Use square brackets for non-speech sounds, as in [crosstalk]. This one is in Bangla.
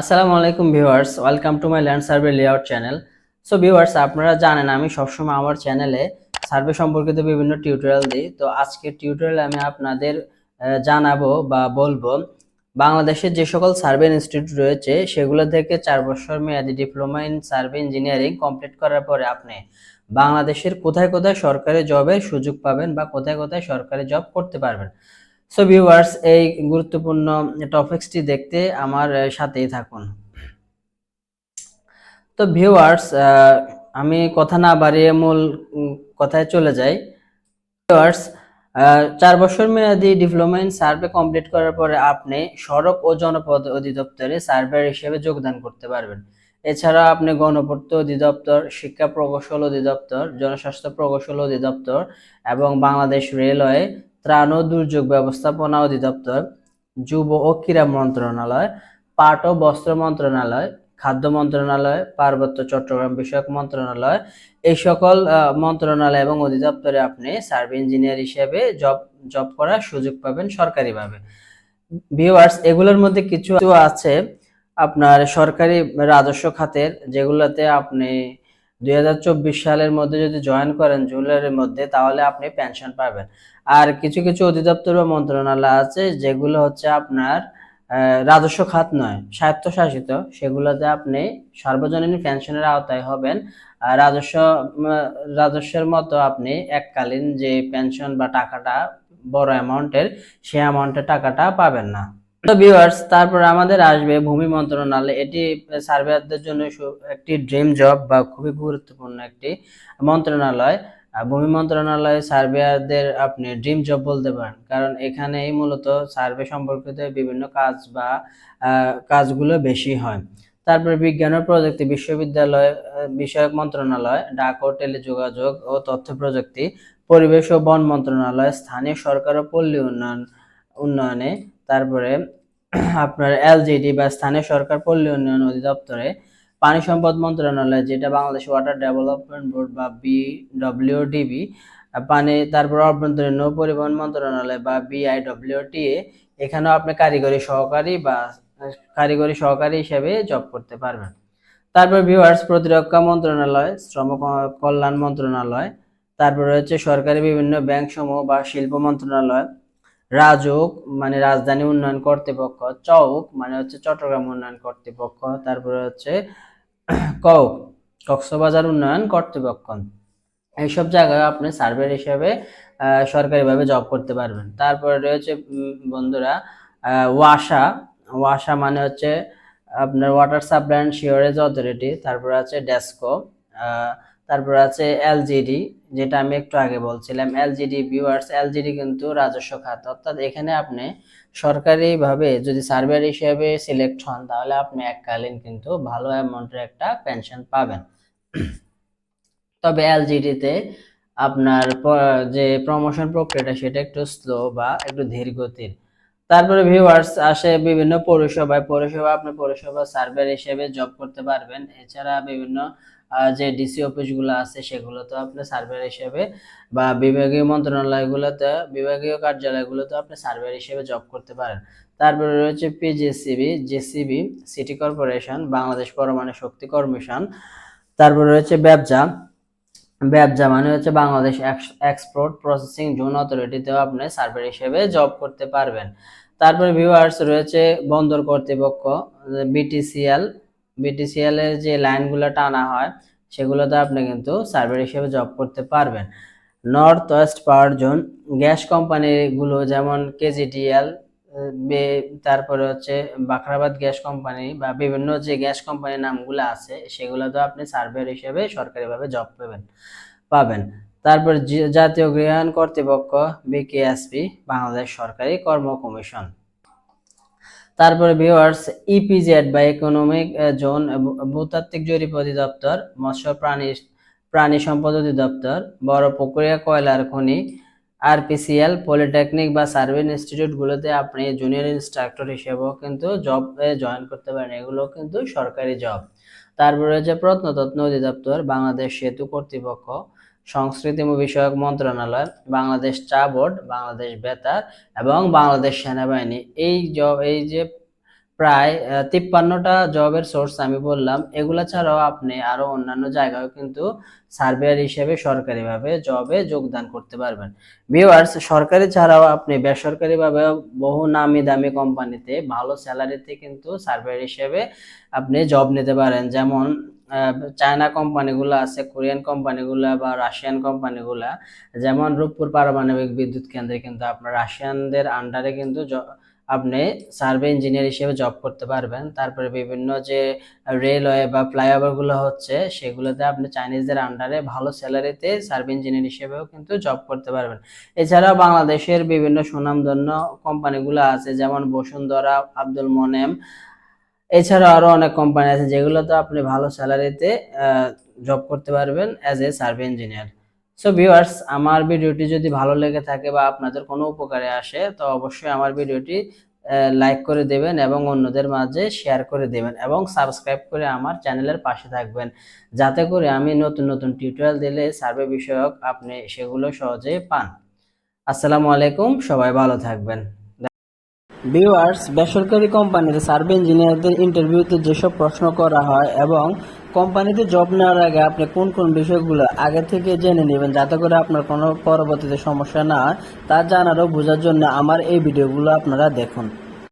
আসসালামু আলাইকুম viewers, welcome to my land survey layout channel. So viewers, আপনারা জানেন আমি সবসময় আমার চ্যানেলে সার্ভে সম্পর্কিত বিভিন্ন টিউটোরিয়াল দিই। তো আজকের টিউটোরিয়ালে আমি আপনাদের জানাব বা বলব, বাংলাদেশের যে সকল সার্ভে ইনস্টিটিউট রয়েছে, সেগুলো থেকে চার বছর মেয়াদি diploma in survey engineering complete করার পরে আপনি বাংলাদেশের কোথায় কোথায় সরকারি জবের সুযোগ পাবেন বা কোথায় কোথায় সরকারি জব করতে পারবেন। সো ভিউয়ার্স এই গুরুত্বপূর্ণ টপিকসটি দেখতে আমার সাথেই থাকুন। তো ভিউয়ার্স আমি কথা না বাড়িয়ে মূল কথায় চলে যাই। ভিউয়ার্স চার বছর মেয়াদি ডিপ্লোমা ইন সার্ভে কমপ্লিট করার পরে আপনি সড়ক ও জনপদ অধিদপ্তরে সার্ভেয়ার হিসেবে যোগদান করতে পারবেন। এছাড়া আপনি গণপূর্ত অধিদপ্তর, শিক্ষা প্রকৌশল অধিদপ্তর, জনস্বাস্থ্য প্রকৌশল অধিদপ্তর এবং বাংলাদেশ রেলওয়ে ত্রাণ ও দুর্যোগ ব্যবস্থাপনা অধিদপ্তর, যুব ও ক্রীড়া মন্ত্রণালয়, পাট ও বস্ত্র মন্ত্রণালয়, খাদ্য মন্ত্রণালয়, পার্বত্য চট্টগ্রাম বিষয়ক মন্ত্রণালয়, এই সকল মন্ত্রণালয় এবং অধিদপ্তরে আপনি সার্ভে ইঞ্জিনিয়ার হিসেবে জব জব করার সুযোগ পাবেন সরকারিভাবে। ভিউয়ার্স, এগুলোর মধ্যে কিছু আছে আপনার সরকারি রাজস্ব খাতের, যেগুলোতে আপনি দুই হাজার চব্বিশ সালের মধ্যে যদি জয়েন করেন জুলাইয়ের মধ্যে, তাহলে আপনি পেনশন পাবেন। আর কিছু কিছু অধিদপ্তর বা মন্ত্রণালয় আছে, যেগুলো হচ্ছে আপনার রাজস্ব খাত নয়, স্বায়ত্তশাসিত, সেগুলোতে আপনি সর্বজনীন পেনশনের আওতায় হবেন। রাজস্ব রাজস্বের মতো আপনি এককালীন যে পেনশন বা টাকাটা বড় অ্যামাউন্টের সেই অ্যামাউন্টের টাকাটা পাবেন না। ভিউয়ার্স তারপর আমাদের আসবে ভূমি মন্ত্রণালয়। এটি সার্ভেয়ারদের জন্য একটি ড্রিম জব বা খুবই গুরুত্বপূর্ণ একটি মন্ত্রণালয়। ভূমি মন্ত্রণালয়ে সার্ভেয়ারদের আপনি ড্রিম জব বলতে পারেন। কারণ এখানেই মূলত সার্ভে সম্পর্কিত বিভিন্ন কাজ বা কাজগুলো বেশি হয়। তারপরে বিজ্ঞান ও প্রযুক্তি বিশ্ববিদ্যালয় বিষয়ক মন্ত্রণালয়, ডাক ও টেলিযোগাযোগ ও তথ্য প্রযুক্তি, পরিবেশ ও বন মন্ত্রণালয়, স্থানীয় সরকার ও পল্লী উন্নয়ন, উন্নয়নে, তারপরে আপনার এলজিডি বা স্থানীয় সরকার পল্লী উন্নয়ন অধিদপ্তরে পানি সম্পদ মন্ত্রণালয়, যেটা বাংলাদেশ ওয়াটার ডেভেলপমেন্ট বোর্ড বা বিডব্লিউডিবি পানি, তারপর অভ্যন্তরীণ নৌ পরিবহন মন্ত্রণালয় বা বিআইডব্লিউটিএ এখানেও আপনি কারিগরি সহকারী বা কারিগরি সহকারী হিসেবে জব করতে পারবেন। তারপর ভিউয়ার্স প্রতিরক্ষা মন্ত্রণালয়, শ্রম কল্যাণ মন্ত্রণালয়, তারপর রয়েছে সরকারি বিভিন্ন ব্যাংক সমূহ বা শিল্প মন্ত্রণালয় রাজউক মানে রাজধানী উন্নয়ন কর্তৃপক্ষ, চৌক মানে হচ্ছে চট্টগ্রাম উন্নয়ন কর্তৃপক্ষ, তারপরে হচ্ছে [clears throat] কক, কক্সবাজার উন্নয়ন কর্তৃপক্ষ। এইসব জায়গায় আপনি সার্ভের হিসেবে সরকারিভাবে জব করতে পারবেন। তারপরে রয়েছে বন্ধুরা ওয়াসা ওয়াসা মানে হচ্ছে আপনার water supply and sewerage authority তারপরে আছে ডেস্কো তারপর আছে এলজিডি যেটা আমি একটু আগে বলছিলাম। এলজিডি ভিউয়ার্স এলজিডি কিন্তু রাজস্ব খাত। অর্থাৎ এখানে আপনি সরকারিভাবে যদি সার্ভেয়ার হিসেবে সিলেক্ট হন, তাহলে আপনি এককালীন কিন্তু ভালো অ্যামাউন্টের একটা পেনশন পাবেন। তবে এলজিডিতে আপনার যে প্রমোশন প্রক্রিয়াটা, সেটা একটু স্লো বা একটু ধীর গতির তারপরে ভিউয়ার্স আসে বিভিন্ন পৌরসভায়। পৌরসভা আপনি পৌরসভা সার্ভেয়ার হিসেবে জব করতে পারবেন। এছাড়া বিভিন্ন যে ডিসি অফিসগুলো আছে সেগুলোতে আপনি সার্ভেয়ার হিসেবে বা বিভাগীয় মন্ত্রণালয়গুলোতে, বিভাগীয় কার্যালয়গুলোতে আপনি সার্ভেয়ার হিসেবে জব করতে পারেন। তারপরে রয়েছে PGCB JCB city corporation Bangladesh পরমাণু শক্তি কমিশন তারপরে রয়েছে ব্যবসা। ব্যবসা মানে হচ্ছে বাংলাদেশ এক্সপোর্ট প্রসেসিং জোন অথরিটিতেও আপনি সার্ভে হিসেবে জব করতে পারবেন। তারপরে ভিউয়ার্স রয়েছে বন্দর কর্তৃপক্ষ বিটিসিএল বিটিসিএল এর যে লাইনগুলো টানা হয়, সেগুলোতে আপনি কিন্তু সার্ভে হিসেবে জব করতে পারবেন। North west power zone gas কোম্পানিগুলো যেমন কেজিটিএল তারপরে হচ্ছে বাখরাবাদ গ্যাস কোম্পানি বা বিভিন্ন যে গ্যাস কোম্পানির নামগুলো আছে সেগুলো তো আপনি সার্ভেয়ার হিসেবে সরকারিভাবে জব পাবেন পাবেন। তারপর জাতীয় গৃহায়ণ কর্তৃপক্ষ বিকেএসপি বাংলাদেশ সরকারি কর্ম কমিশন। তারপরে ভিউয়ার্স ইপিজেড বা ইকোনমিক জোন ভূতাত্ত্বিক জরিপ অধিদপ্তর মৎস্য প্রাণী প্রাণী সম্পদ অধিদপ্তর বড় পুকুরিয়া কয়লার খনি আরপিসিএল পলিটেকনিক বা সার্ভে ইনস্টিটিউটগুলোতে আপনি জুনিয়র ইনস্ট্রাক্টর হিসেবেও কিন্তু জবে জয়েন করতে পারেন। এগুলো কিন্তু সরকারি জব তারপরে রয়েছে প্রত্নতত্ত্ব অধিদপ্তর, বাংলাদেশ সেতু কর্তৃপক্ষ। সংস্কৃতি বিষয়ক মন্ত্রণালয়, বাংলাদেশ চা বোর্ড, বাংলাদেশ বেতার এবং বাংলাদেশ সেনাবাহিনী। এই জব, এই যে প্রায় তিপ্পান্নটা জবের সোর্স আমি বললাম, এগুলা ছাড়াও আপনি আরও অন্যান্য জায়গায় কিন্তু সার্ভেয়ার হিসেবে সরকারিভাবে জবে যোগদান করতে পারবেন। ভিউয়ার্স, সরকারি ছাড়াও আপনি বেসরকারিভাবে বহু নামি দামি কোম্পানিতে ভালো স্যালারিতে কিন্তু সার্ভেয়ার হিসেবে আপনি জব নিতে পারেন। যেমন চায়না কোম্পানিগুলো আছে, কোরিয়ান কোম্পানিগুলো বা রাশিয়ান কোম্পানিগুলা যেমন রূপপুর পারমাণবিক বিদ্যুৎ কেন্দ্রে কিন্তু আপনার রাশিয়ানদের আন্ডারে কিন্তু আপনি সার্ভে ইঞ্জিনিয়ার হিসেবে জব করতে পারবেন। তারপরে বিভিন্ন যে রেলওয়ে বা ফ্লাইওভারগুলো হচ্ছে, সেগুলোতে আপনি চাইনিজদের আন্ডারে ভালো স্যালারিতে সার্ভে ইঞ্জিনিয়ার হিসেবেও কিন্তু জব করতে পারবেন। এছাড়াও বাংলাদেশের বিভিন্ন সুনামধন্য কোম্পানিগুলো আছে, যেমন বসুন্ধরা, আব্দুল মোনেম এছাড়াও আরও অনেক কোম্পানি আছে যেগুলোতে আপনি ভালো স্যালারিতে জব করতে পারবেন as a survey engineer so viewers আমার ভিডিওটি যদি ভালো লেগে থাকে বা আপনাদের কোনো উপকারে আসে, তো অবশ্যই আমার ভিডিওটি লাইক করে দেবেন এবং অন্যদের মাঝে শেয়ার করে দেবেন এবং সাবস্ক্রাইব করে আমার চ্যানেলের পাশে থাকবেন। যাতে করে আমি নতুন নতুন টিউটোরিয়াল দিলে সার্ভে বিষয়ক আপনি সেগুলো সহজেই পান। আসসালামু আলাইকুম, সবাই ভালো থাকবেন। ভিউয়ার্স, বেসরকারি কোম্পানিতে সার্ভে ইঞ্জিনিয়ারদের ইন্টারভিউতে যেসব প্রশ্ন করা হয় এবং কোম্পানিতে জব নেওয়ার আগে আপনি কোন কোন বিষয়গুলো আগে থেকে জেনে নেবেন যাতে করে আপনার কোনো পরবর্তীতে সমস্যা না হয়, তা জানারও বোঝার জন্য আমার এই ভিডিওগুলো আপনারা দেখুন।